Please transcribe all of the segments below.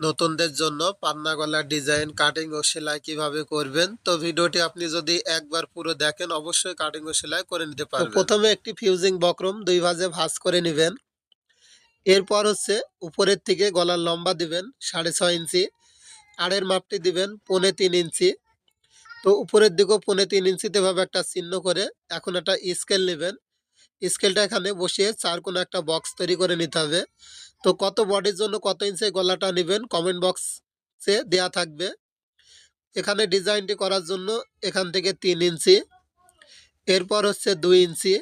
নতুনদের জন্য পান্না গলার ডিজাইন কাটিং ও সেলাই কীভাবে করবেন? তো ভিডিওটি আপনি যদি একবার পুরো দেখেন অবশ্যই কাটিং ও সেলাই করে নিতে পারবেন। প্রথমে একটি ফিউজিং বক্রম দুই ভাঁজে ভাঁজ করে নেবেন। এরপর হচ্ছে উপরের থেকে গলার লম্বা দিবেন সাড়ে ছয় ইঞ্চি। আড়ের মাপটি দিবেন পৌনে তিন ইঞ্চি। তো উপরের দিকেও পৌনে তিন ইঞ্চিতে ভাবে একটা চিহ্ন করে এখন একটা স্কেল নেবেন। স্কেলটা এখানে বসিয়ে চার কোনো একটা বক্স তৈরি করে নিতে হবে। তো কত বডির জন্য কত ইঞ্চি গলাটা নেবেন কমেন্ট বক্সে দেয়া থাকবে। এখানে ডিজাইনটি করার জন্য এখান থেকে তিন ইঞ্চি এরপর হচ্ছে দুই ইঞ্চি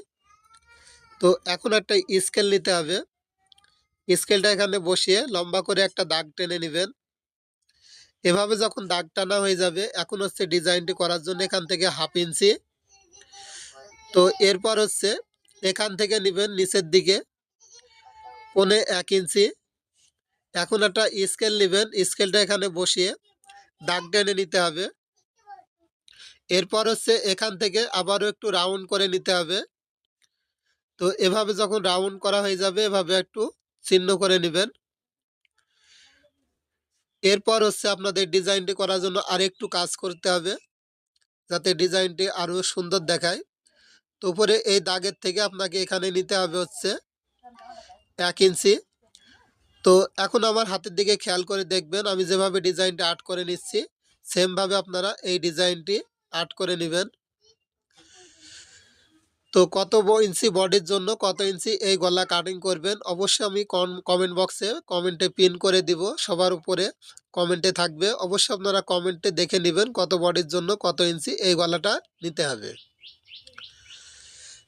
তো এখন একটা স্কেল নিতে হবে। স্কেলটা এখানে বসিয়ে লম্বা করে একটা দাগ টেনে নেবেন। এভাবে যখন দাগ টানা হয়ে যাবে, এখন হচ্ছে ডিজাইনটি করার জন্য এখান থেকে হাফ ইঞ্চি তো এরপর হচ্ছে এখান থেকে নেবেন নিচের দিকে পনে এক ইঞ্চি। এখন একটা স্কেল নেবেন, স্কেলটা এখানে বসিয়ে দাগ টেনে নিতে হবে। এরপর হচ্ছে এখান থেকে আবারও একটু রাউন্ড করে নিতে হবে। তো এভাবে যখন রাউন্ড করা হয়ে যাবে, এভাবে একটু চিহ্ন করে নেবেন। এরপর হচ্ছে আপনাদের ডিজাইনটি করার জন্য আর একটু কাজ করতে হবে, যাতে ডিজাইনটি আরও সুন্দর দেখায়। তো উপরে এই দাগের থেকে আপনাকে এখানে নিতে হবে হচ্ছে এক ইঞ্চি। তো এখন আমার হাতের দিকে খেয়াল করে দেখবেন, আমি যেভাবে ডিজাইনটা আর্ট করে নিচ্ছি, সেমভাবে আপনারা এই ডিজাইনটি আর্ট করে নেবেন। তো কত ইঞ্চি বডির জন্য কত ইঞ্চি এই গলা কাটিং করবেন, অবশ্যই আমি কমেন্ট বক্সে কমেন্টে পিন করে দিব, সবার উপরে কমেন্টে থাকবে। অবশ্যই আপনারা কমেন্টে দেখে নেবেন কত বডির জন্য কত ইঞ্চি এই গলাটা নিতে হবে।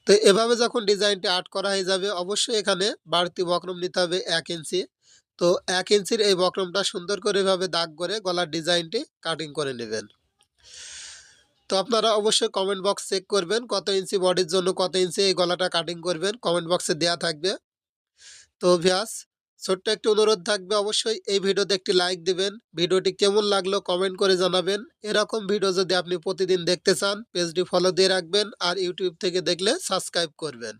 তো এভাবে যখন ডিজাইনটি আর্ট করা হয়ে যাবে, অবশ্যই এখানে বাড়তি বক্রম নিতে হবে এক ইঞ্চি। তো এক ইঞ্চির এই বক্রমটা সুন্দর করে এভাবে দাগ করে গলার ডিজাইনটি কাটিং করে নেবেন। তো আপনারা অবশ্যই কমেন্ট বক্স চেক করবেন, কত ইঞ্চি বডির জন্য কত ইঞ্চি এই গলাটা কাটিং করবেন। কমেন্ট বক্সে দেওয়া থাকবে। তো ভিয়াস ছোট্ট একটি অনুরোধ থাকবে, অবশ্যই এই ভিডিওতে একটি লাইক দিবেন। ভিডিওটি কেমন লাগল কমেন্ট করে জানাবেন। এরকম ভিডিও যদি আপনি প্রতিদিন দেখতে চান, পেজটি ফলো দিয়ে রাখবেন আর ইউটিউব থেকে দেখলে সাবস্ক্রাইব করবেন।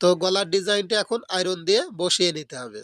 তো গলার ডিজাইনটা এখন আয়রন দিয়ে বসিয়ে নিতে হবে।